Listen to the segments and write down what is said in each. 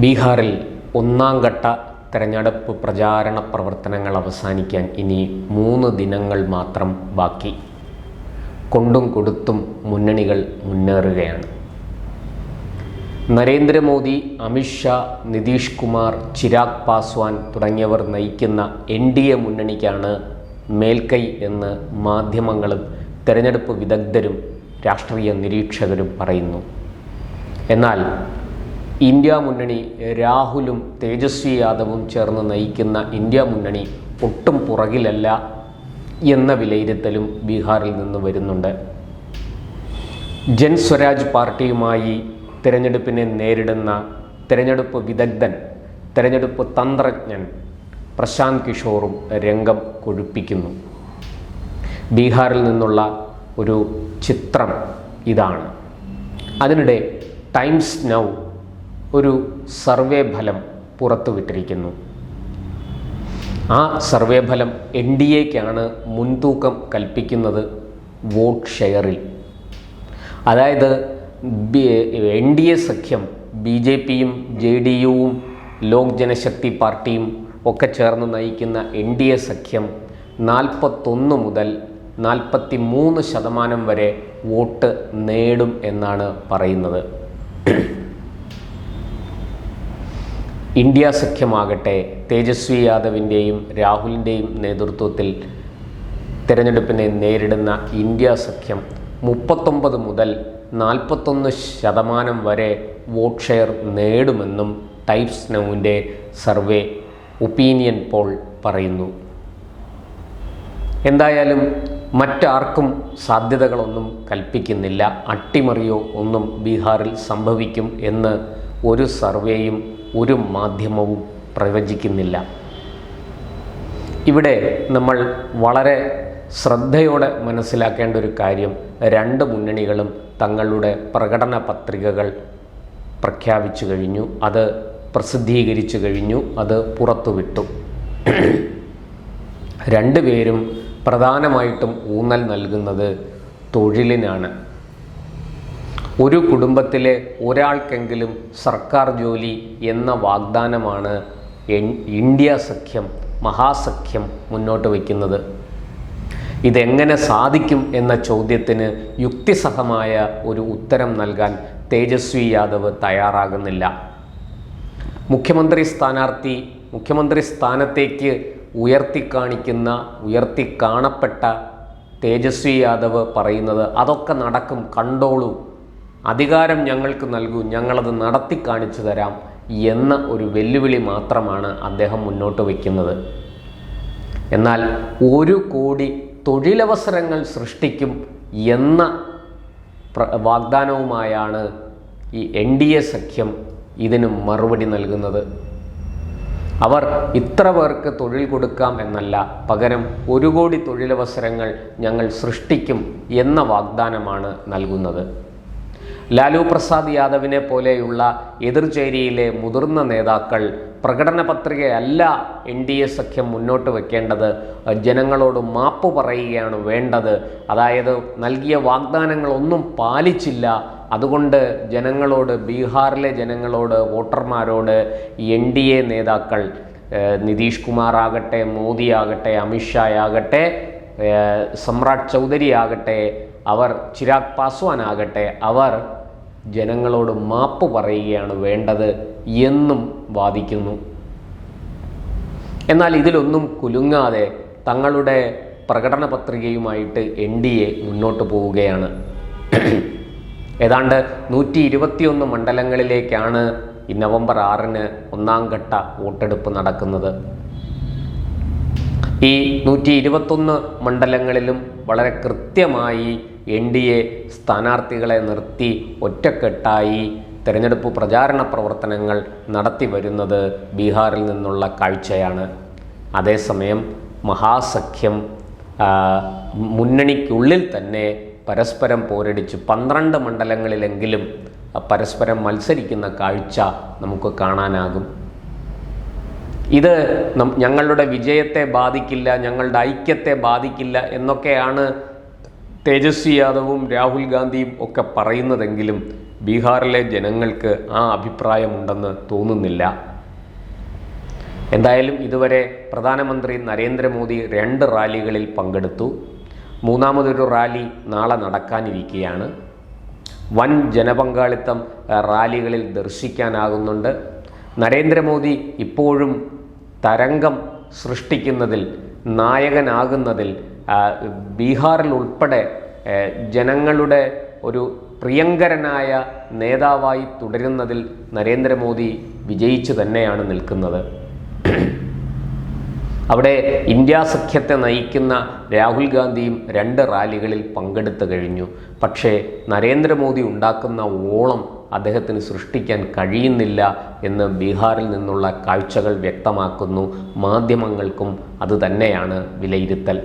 ബീഹാറിൽ ഒന്നാം ഘട്ട തെരഞ്ഞെടുപ്പ് പ്രചാരണ പ്രവർത്തനങ്ങൾ അവസാനിക്കാൻ ഇനി മൂന്ന് ദിനങ്ങൾ മാത്രം ബാക്കി. കൊണ്ടും കൊടുത്തും മുന്നണികൾ മുന്നേറുകയാണ്. നരേന്ദ്രമോദി അമിത്ഷാ നിതീഷ് കുമാർ ചിരാഗ് പാസ്വാൻ തുടങ്ങിയവർ നയിക്കുന്ന എൻ ഡി എ മുന്നണിക്കാണ് മേൽക്കൈ എന്ന് മാധ്യമങ്ങളും തെരഞ്ഞെടുപ്പ് വിദഗ്ധരും രാഷ്ട്രീയ നിരീക്ഷകരും പറയുന്നു. എന്നാൽ ഇന്ത്യ മുന്നണി രാഹുലും തേജസ്വി യാദവും ചേർന്ന് നയിക്കുന്ന ഇന്ത്യ മുന്നണി ഒട്ടും പുറകിലല്ല എന്ന വിലയിരുത്തലും ബീഹാറിൽ നിന്ന് വരുന്നുണ്ട്. ജൻ സ്വരാജ് പാർട്ടിയുമായി തിരഞ്ഞെടുപ്പിനെ നേരിടുന്ന തിരഞ്ഞെടുപ്പ് വിദഗ്ധൻ തിരഞ്ഞെടുപ്പ് തന്ത്രജ്ഞൻ പ്രശാന്ത് കിഷോറും രംഗം കൊഴുപ്പിക്കുന്നു. ബീഹാറിൽ നിന്നുള്ള ഒരു ചിത്രം ഇതാണ്. അതിനിടെ ടൈംസ് നൗ ഒരു സർവേ ഫലം പുറത്തുവിട്ടിരിക്കുന്നു ആ സർവേ ഫലം എൻ ഡി എക്കാണ് മുൻതൂക്കം കൽപ്പിക്കുന്നത് വോട്ട് ഷെയറിൽ. അതായത് എൻ ഡി എ സഖ്യം ബി ജെ പിയും ജെ ഡി യുവും ലോക് ജനശക്തി പാർട്ടിയും ഒക്കെ ചേർന്ന് നയിക്കുന്ന എൻ ഡി എ സഖ്യം നാൽപ്പത്തൊന്ന് മുതൽ നാൽപ്പത്തി മൂന്ന് ശതമാനം വരെ വോട്ട് നേടും എന്നാണ് പറയുന്നത്. ഇന്ത്യ സഖ്യമാകട്ടെ തേജസ്വി യാദവിന്റെയും രാഹുലിന്റെയും നേതൃത്വത്തിൽ തിരഞ്ഞെടുപ്പിനെ നേരിടുന്ന ഇന്ത്യ സഖ്യം മുപ്പത്തൊമ്പത് മുതൽ നാൽപ്പത്തൊന്ന് ശതമാനം വരെ വോട്ട് ഷെയർ നേടുമെന്നും ടൈപ്സ് നൗവിന്റെ സർവേ ഒപ്പീനിയൻ പോൾ പറയുന്നു. എന്തായാലും മറ്റാർക്കും സാധ്യതകളൊന്നും കൽപ്പിക്കുന്നില്ല. അട്ടിമറിയോ ഒന്നും ബീഹാറിൽ സംഭവിക്കും എന്ന് ഒരു സർവേയും ഒരു മാധ്യമവും പ്രവചിക്കുന്നില്ല. ഇവിടെ നമ്മൾ വളരെ ശ്രദ്ധയോടെ മനസ്സിലാക്കേണ്ട ഒരു കാര്യം രണ്ട് മുന്നണികളും തങ്ങളുടെ പ്രകടന പത്രികകൾ പ്രഖ്യാപിച്ചു കഴിഞ്ഞു അത് പ്രസിദ്ധീകരിച്ചു കഴിഞ്ഞു അത് പുറത്തുവിട്ടു. രണ്ടുപേരും പ്രധാനമായിട്ടും ഊന്നൽ നൽകുന്നത് തൊഴിലിനാണ്. ഒരു കുടുംബത്തിലെ ഒരാൾക്കെങ്കിലും സർക്കാർ ജോലി എന്ന വാഗ്ദാനമാണ് ഇന്ത്യ സഖ്യം മഹാസഖ്യം മുന്നോട്ട് വയ്ക്കുന്നത്. ഇതെങ്ങനെ സാധിക്കും എന്ന ചോദ്യത്തിന് യുക്തിസഹമായ ഒരു ഉത്തരം നൽകാൻ തേജസ്വി യാദവ് തയ്യാറാകുന്നില്ല. മുഖ്യമന്ത്രി സ്ഥാനാർത്ഥി മുഖ്യമന്ത്രി സ്ഥാനത്തേക്ക് ഉയർത്തിക്കാണിക്കുന്ന ഉയർത്തി കാണപ്പെട്ട തേജസ്വി യാദവ് പറയുന്നത് അതൊക്കെ നടക്കും കണ്ടോളൂ. അധികാരം ഞങ്ങൾക്ക് നൽകൂ ഞങ്ങളത് നടത്തി കാണിച്ചു തരാം എന്ന ഒരു വെല്ലുവിളി മാത്രമാണ് അദ്ദേഹം മുന്നോട്ട് വയ്ക്കുന്നത്. എന്നാൽ ഒരു കോടി തൊഴിലവസരങ്ങൾ സൃഷ്ടിക്കും എന്ന വാഗ്ദാനവുമായാണ് ഈ എൻ ഡി എ സഖ്യം ഇതിന് മറുപടി നൽകുന്നത്. അവർ ഇത്ര പേർക്ക് തൊഴിൽ കൊടുക്കാം എന്നല്ല പകരം ഒരു കോടി തൊഴിലവസരങ്ങൾ ഞങ്ങൾ സൃഷ്ടിക്കും എന്ന വാഗ്ദാനമാണ് നൽകുന്നത്. ലാലു പ്രസാദ് യാദവിനെ പോലെയുള്ള എതിർചേരിയിലെ മുതിർന്ന നേതാക്കൾ പ്രകടന പത്രികയല്ല എൻ ഡി എ സഖ്യം മുന്നോട്ട് വെക്കേണ്ടത്. ജനങ്ങളോട് മാപ്പ് പറയുകയാണ് വേണ്ടത്. അതായത് നൽകിയ വാഗ്ദാനങ്ങളൊന്നും പാലിച്ചില്ല. അതുകൊണ്ട് ജനങ്ങളോട് ബീഹാറിലെ ജനങ്ങളോട് വോട്ടർമാരോട് എൻ ഡി എ നേതാക്കൾ നിതീഷ് കുമാർ ആകട്ടെ മോദി അമിത്ഷാ ആകട്ടെ സമ്രാട് ചൗധരി ആകട്ടെ അവർ ചിരാഗ് പാസ്വാനാകട്ടെ അവർ ജനങ്ങളോട് മാപ്പ് പറയുകയാണ് വേണ്ടത് എന്നും വാദിക്കുന്നു. എന്നാൽ ഇതിലൊന്നും കുലുങ്ങാതെ തങ്ങളുടെ പ്രകടന പത്രികയുമായിട്ട് എൻ ഡി എ മുന്നോട്ട് പോവുകയാണ്. ഏതാണ്ട് നൂറ്റി ഇരുപത്തിയൊന്ന് മണ്ഡലങ്ങളിലേക്കാണ് ഈ നവംബർ ആറിന് ഒന്നാം ഘട്ട വോട്ടെടുപ്പ് നടക്കുന്നത്. ഈ നൂറ്റി ഇരുപത്തൊന്ന് മണ്ഡലങ്ങളിലും വളരെ കൃത്യമായി എൻ ഡി എ സ്ഥാനാർത്ഥികളെ നിർത്തി ഒറ്റക്കെട്ടായി തിരഞ്ഞെടുപ്പ് പ്രചാരണ പ്രവർത്തനങ്ങൾ നടത്തി വരുന്നത് ബീഹാറിൽ നിന്നുള്ള കാഴ്ചയാണ്. അതേസമയം മഹാസഖ്യം മുന്നണിക്കുള്ളിൽ തന്നെ പരസ്പരം പോരടിച്ച് പന്ത്രണ്ട് മണ്ഡലങ്ങളിലെങ്കിലും പരസ്പരം മത്സരിക്കുന്ന കാഴ്ച നമുക്ക് കാണാനാകും. ഇത് ഞങ്ങളുടെ വിജയത്തെ ബാധിക്കില്ല ഞങ്ങളുടെ ഐക്യത്തെ ബാധിക്കില്ല എന്നൊക്കെയാണ് തേജസ്വി യാദവും രാഹുൽ ഗാന്ധിയും ഒക്കെ പറയുന്നതെങ്കിലും ബീഹാറിലെ ജനങ്ങൾക്ക് ആ അഭിപ്രായമുണ്ടെന്ന് തോന്നുന്നില്ല. എന്തായാലും ഇതുവരെ പ്രധാനമന്ത്രി നരേന്ദ്രമോദി രണ്ട് റാലികളിൽ പങ്കെടുത്തു. മൂന്നാമതൊരു റാലി നാളെ നടക്കാനിരിക്കുകയാണ് വൻ ജനപങ്കാളിത്തം റാലികളിൽ ദർശിക്കാനാകുന്നുണ്ട്. നരേന്ദ്രമോദി ഇപ്പോഴും തരംഗം സൃഷ്ടിക്കുന്നതിൽ നായകനാകുന്നതിൽ ബീഹാറിൽ ഉൾപ്പെടെ ജനങ്ങളുടെ ഒരു പ്രിയങ്കരനായ നേതാവായി തുടരുന്നതിൽ നരേന്ദ്രമോദി വിജയിച്ചു തന്നെയാണ് നിൽക്കുന്നത്. അവിടെ ഇന്ത്യ സഖ്യത്തെ നയിക്കുന്ന രാഹുൽ ഗാന്ധിയും രണ്ട് റാലികളിൽ പങ്കെടുത്തു കഴിഞ്ഞു. പക്ഷേ നരേന്ദ്രമോദി ഉണ്ടാക്കുന്ന ഓളം അദ്ദേഹത്തിന് സൃഷ്ടിക്കാൻ കഴിയുന്നില്ല എന്ന് ബീഹാറിൽ നിന്നുള്ള കാഴ്ചകൾ വ്യക്തമാക്കുന്നു. മാധ്യമങ്ങൾക്കും അതുതന്നെയാണ് വിലയിരുത്തൽ.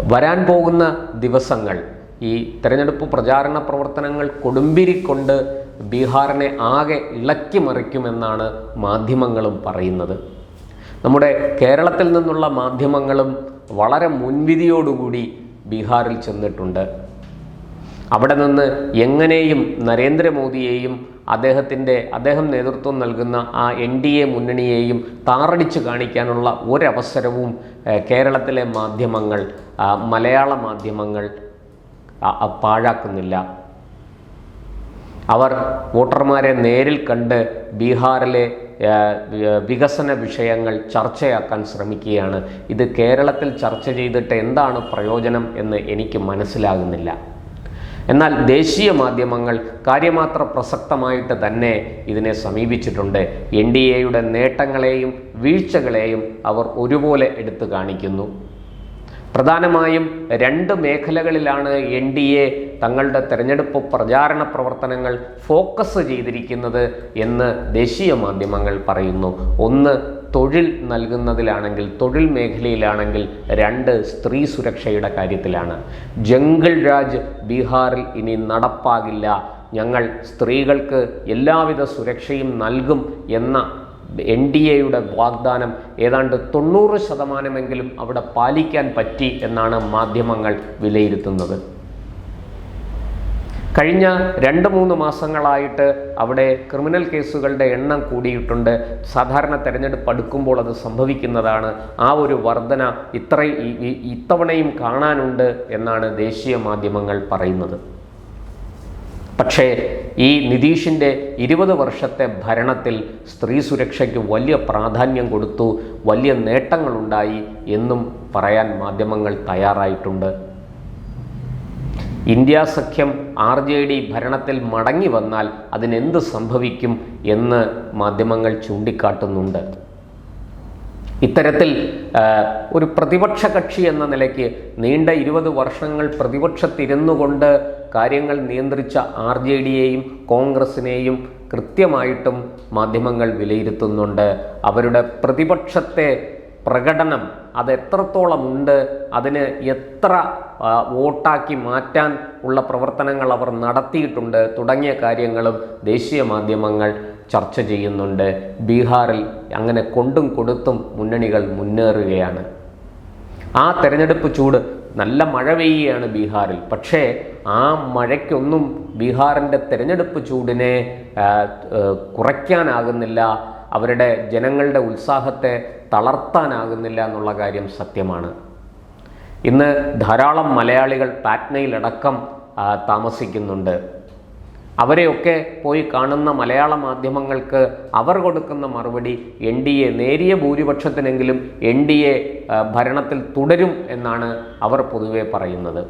വരാൻ പോകുന്ന ദിവസങ്ങൾ ഈ തെരഞ്ഞെടുപ്പ് പ്രചാരണ പ്രവർത്തനങ്ങൾ കൊടുമ്പിരിക്കൊണ്ട് ബീഹാറിനെ ആകെ ഇളക്കി മറിക്കുമെന്നാണ് മാധ്യമങ്ങളും പറയുന്നത്. നമ്മുടെ കേരളത്തിൽ നിന്നുള്ള മാധ്യമങ്ങളും വളരെ മുൻവിധിയോടുകൂടി ബീഹാറിൽ ചെന്നിട്ടുണ്ട്. അവിടെ നിന്ന് എങ്ങനെയും നരേന്ദ്രമോദിയെയും അദ്ദേഹത്തിന്റെ അദ്ദേഹം നേതൃത്വം നൽകുന്ന ആ എൻ ഡി എ മുന്നണിയെയും താറടിച്ച് കാണിക്കാനുള്ള ഒരവസരവും കേരളത്തിലെ മാധ്യമങ്ങൾ മലയാള മാധ്യമങ്ങൾ പാഴാക്കുന്നില്ല. അവർ വോട്ടർമാരെ നേരിൽ കണ്ട് ബീഹാറിലെ വികസന വിഷയങ്ങൾ ചർച്ചയാക്കാൻ ശ്രമിക്കുകയാണ്. ഇത് കേരളത്തിൽ ചർച്ച ചെയ്തിട്ട് എന്താണ് പ്രയോജനം എന്ന് എനിക്ക് മനസ്സിലാകുന്നില്ല. എന്നാൽ ദേശീയ മാധ്യമങ്ങൾ കാര്യമാത്ര പ്രസക്തമായിട്ട് തന്നെ ഇതിനെ സമീപിച്ചിട്ടുണ്ട്. എൻ ഡി എയുടെ നേട്ടങ്ങളെയും വീഴ്ചകളെയും അവർ ഒരുപോലെ എടുത്തു കാണിക്കുന്നു. പ്രധാനമായും രണ്ട് മേഖലകളിലാണ് എൻ ഡി എ തങ്ങളുടെ തെരഞ്ഞെടുപ്പ് പ്രചാരണ പ്രവർത്തനങ്ങൾ ഫോക്കസ് ചെയ്തിരിക്കുന്നത് എന്ന് ദേശീയ മാധ്യമങ്ങൾ പറയുന്നു. ഒന്ന് തൊഴിൽ നൽകുന്നതിലാണെങ്കിൽ തൊഴിൽ മേഖലയിലാണെങ്കിൽ രണ്ട് സ്ത്രീ സുരക്ഷയുടെ കാര്യത്തിലാണ്. ജംഗിൾ രാജ് ബീഹാറിൽ ഇനി നടപ്പാകില്ല. ഞങ്ങൾ സ്ത്രീകൾക്ക് എല്ലാവിധ സുരക്ഷയും നൽകും എന്ന എൻ ഡി എയുടെ വാഗ്ദാനം ഏതാണ്ട് തൊണ്ണൂറ് ശതമാനമെങ്കിലും അവിടെ പാലിക്കാൻ പറ്റി എന്നാണ് മാധ്യമങ്ങൾ വിലയിരുത്തുന്നത്. കഴിഞ്ഞ രണ്ട് മൂന്ന് മാസങ്ങളായിട്ട് അവിടെ ക്രിമിനൽ കേസുകളുടെ എണ്ണം കൂടിയിട്ടുണ്ട്. സാധാരണ തെരഞ്ഞെടുപ്പ് അടുക്കുമ്പോൾ അത് സംഭവിക്കുന്നതാണ്. ആ ഒരു വർധന ഇത്ര ഇത്തവണയും കാണാനുണ്ട് എന്നാണ് ദേശീയ മാധ്യമങ്ങൾ പറയുന്നത്. പക്ഷേ ഈ നിതീഷിന്റെ ഇരുപത് വർഷത്തെ ഭരണത്തിൽ സ്ത്രീ സുരക്ഷയ്ക്ക് വലിയ പ്രാധാന്യം കൊടുത്തു വലിയ നേട്ടങ്ങളുണ്ടായി എന്നും പറയാൻ മാധ്യമങ്ങൾ തയ്യാറായിട്ടുണ്ട്. ഇന്ത്യ സഖ്യം ആർ ജെ ഡി ഭരണത്തിൽ മടങ്ങി വന്നാൽ അതിനെന്ത് സംഭവിക്കും എന്ന് മാധ്യമങ്ങൾ ചൂണ്ടിക്കാട്ടുന്നുണ്ട്. ഇത്തരത്തിൽ ഒരു പ്രതിപക്ഷ കക്ഷി എന്ന നിലയ്ക്ക് നീണ്ട ഇരുപത് വർഷങ്ങൾ പ്രതിപക്ഷത്തിരുന്നു കൊണ്ട് കാര്യങ്ങൾ നിയന്ത്രിച്ച ആർ ജെ ഡിയെയും കോൺഗ്രസിനെയും കൃത്യമായിട്ടും മാധ്യമങ്ങൾ വിലയിരുത്തുന്നുണ്ട്. അവരുടെ പ്രതിപക്ഷത്തെ പ്രകടനം അത് എത്രത്തോളം ഉണ്ട് അതിന് എത്ര വോട്ടാക്കി മാറ്റാൻ ഉള്ള പ്രവർത്തനങ്ങൾ അവർ നടത്തിയിട്ടുണ്ട് തുടങ്ങിയ കാര്യങ്ങളും ദേശീയ മാധ്യമങ്ങൾ ചർച്ച ചെയ്യുന്നുണ്ട്. ബീഹാറിൽ അങ്ങനെ കൊണ്ടും കൊടുത്തും മുന്നണികൾ മുന്നേറുകയാണ്. ആ തെരഞ്ഞെടുപ്പ് ചൂട് നല്ല മഴ പെയ്യുകയാണ് ബീഹാറിൽ. പക്ഷേ ആ മഴയ്ക്കൊന്നും ബീഹാറിന്റെ തെരഞ്ഞെടുപ്പ് ചൂടിനെ കുറയ്ക്കാനാകുന്നില്ല. അവരുടെ ജനങ്ങളുടെ ഉത്സാഹത്തെ തളർത്താനാകുന്നില്ല എന്നുള്ള കാര്യം സത്യമാണ്. ഇന്ന് ധാരാളം മലയാളികൾ പാറ്റ്നയിലടക്കം താമസിക്കുന്നുണ്ട്. അവരെയൊക്കെ പോയി കാണുന്ന മലയാള മാധ്യമങ്ങൾക്ക് അവർ കൊടുക്കുന്ന മറുപടി എൻ ഡി എ നേരിയ ഭൂരിപക്ഷത്തിനെങ്കിലും എൻ ഡി എ ഭരണത്തിൽ തുടരും എന്നാണ് അവർ പൊതുവെ പറയുന്നത്.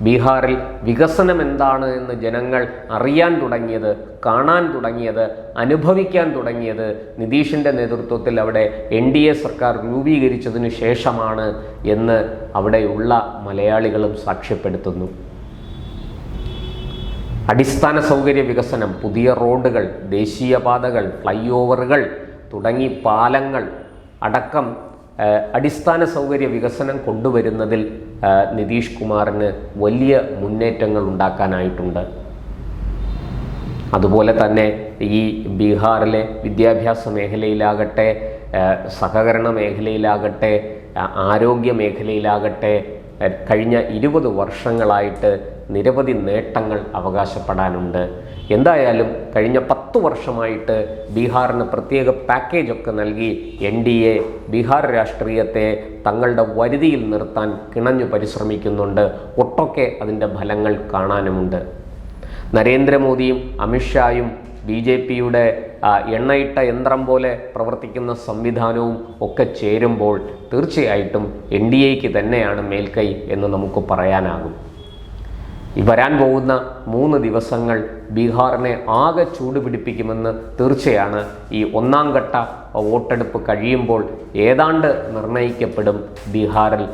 ബീഹാറിൽ വികസനം എന്താണ് എന്ന് ജനങ്ങൾ അറിയാൻ തുടങ്ങിയത് കാണാൻ തുടങ്ങിയത് അനുഭവിക്കാൻ തുടങ്ങിയത് നിതീഷിന്റെ നേതൃത്വത്തിൽ അവിടെ എൻ ഡി എ സർക്കാർ രൂപീകരിച്ചതിനു ശേഷമാണ് എന്ന് അവിടെയുള്ള മലയാളികളും സാക്ഷ്യപ്പെടുത്തുന്നു. അടിസ്ഥാന സൗകര്യ വികസനം പുതിയ റോഡുകൾ ദേശീയപാതകൾ ഫ്ലൈ ഓവറുകൾ തുടങ്ങി പാലങ്ങൾ അടക്കം അടിസ്ഥാന സൗകര്യ വികസനം കൊണ്ടുവരുന്നതിൽ നിതീഷ് കുമാറിന് വലിയ മുന്നേറ്റങ്ങൾ ഉണ്ടാക്കാനായിട്ടുണ്ട്. അതുപോലെ തന്നെ ഈ ബീഹാറിലെ വിദ്യാഭ്യാസ മേഖലയിലാകട്ടെ സഹകരണ മേഖലയിലാകട്ടെ ആരോഗ്യ മേഖലയിലാകട്ടെ കഴിഞ്ഞ ഇരുപത് വർഷങ്ങളായിട്ട് നിരവധി നേട്ടങ്ങൾ അവകാശപ്പെടാനുണ്ട്. എന്തായാലും കഴിഞ്ഞ പത്ത് വർഷമായിട്ട് ബീഹാറിന് പ്രത്യേക പാക്കേജൊക്കെ നൽകി എൻ ഡി എ ബീഹാർ രാഷ്ട്രീയത്തെ തങ്ങളുടെ വരുതിയിൽ നിർത്താൻ കിണഞ്ഞു പരിശ്രമിക്കുന്നുണ്ട്. ഒട്ടൊക്കെ അതിന്റെ ഫലങ്ങൾ കാണാനുമുണ്ട്. നരേന്ദ്രമോദിയും അമിത്ഷായും ബി ജെ പിയുടെ എണ്ണയിട്ട യന്ത്രം പോലെ പ്രവർത്തിക്കുന്ന സംവിധാനവും ഒക്കെ ചേരുമ്പോൾ തീർച്ചയായിട്ടും എൻ ഡി എക്ക് തന്നെയാണ് മേൽക്കൈ എന്ന് നമുക്ക് പറയാനാകും. ഈ വരാൻ പോകുന്ന മൂന്ന് ദിവസങ്ങൾ ബീഹാറിനെ ആകെ ചൂടുപിടിപ്പിക്കുമെന്ന് തീർച്ചയാണ് ഈ ഒന്നാം ഘട്ട വോട്ടെടുപ്പ് കഴിയുമ്പോൾ ഏതാണ്ട് നിർണയിക്കപ്പെടും ബീഹാറിൽ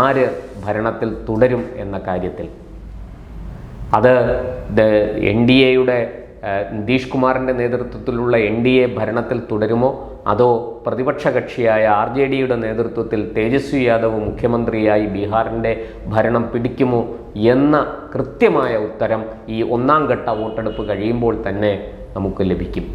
ആര് ഭരണത്തിൽ തുടരും എന്ന കാര്യത്തിൽ. അത് എൻ ഡി എയുടെ നിതീഷ് കുമാറിന്റെ നേതൃത്വത്തിലുള്ള എൻ ഡി എ ഭരണത്തിൽ തുടരുമോ? അതോ പ്രതിപക്ഷ കക്ഷിയായ ആർ ജെ ഡിയുടെ നേതൃത്വത്തിൽ തേജസ്വി യാദവ് മുഖ്യമന്ത്രിയായി ബീഹാറിന്റെ ഭരണം പിടിക്കുമോ എന്ന കൃത്യമായ ഉത്തരം ഈ ഒന്നാം ഘട്ട വോട്ടെടുപ്പ് കഴിയുമ്പോൾ തന്നെ നമുക്ക് ലഭിക്കും.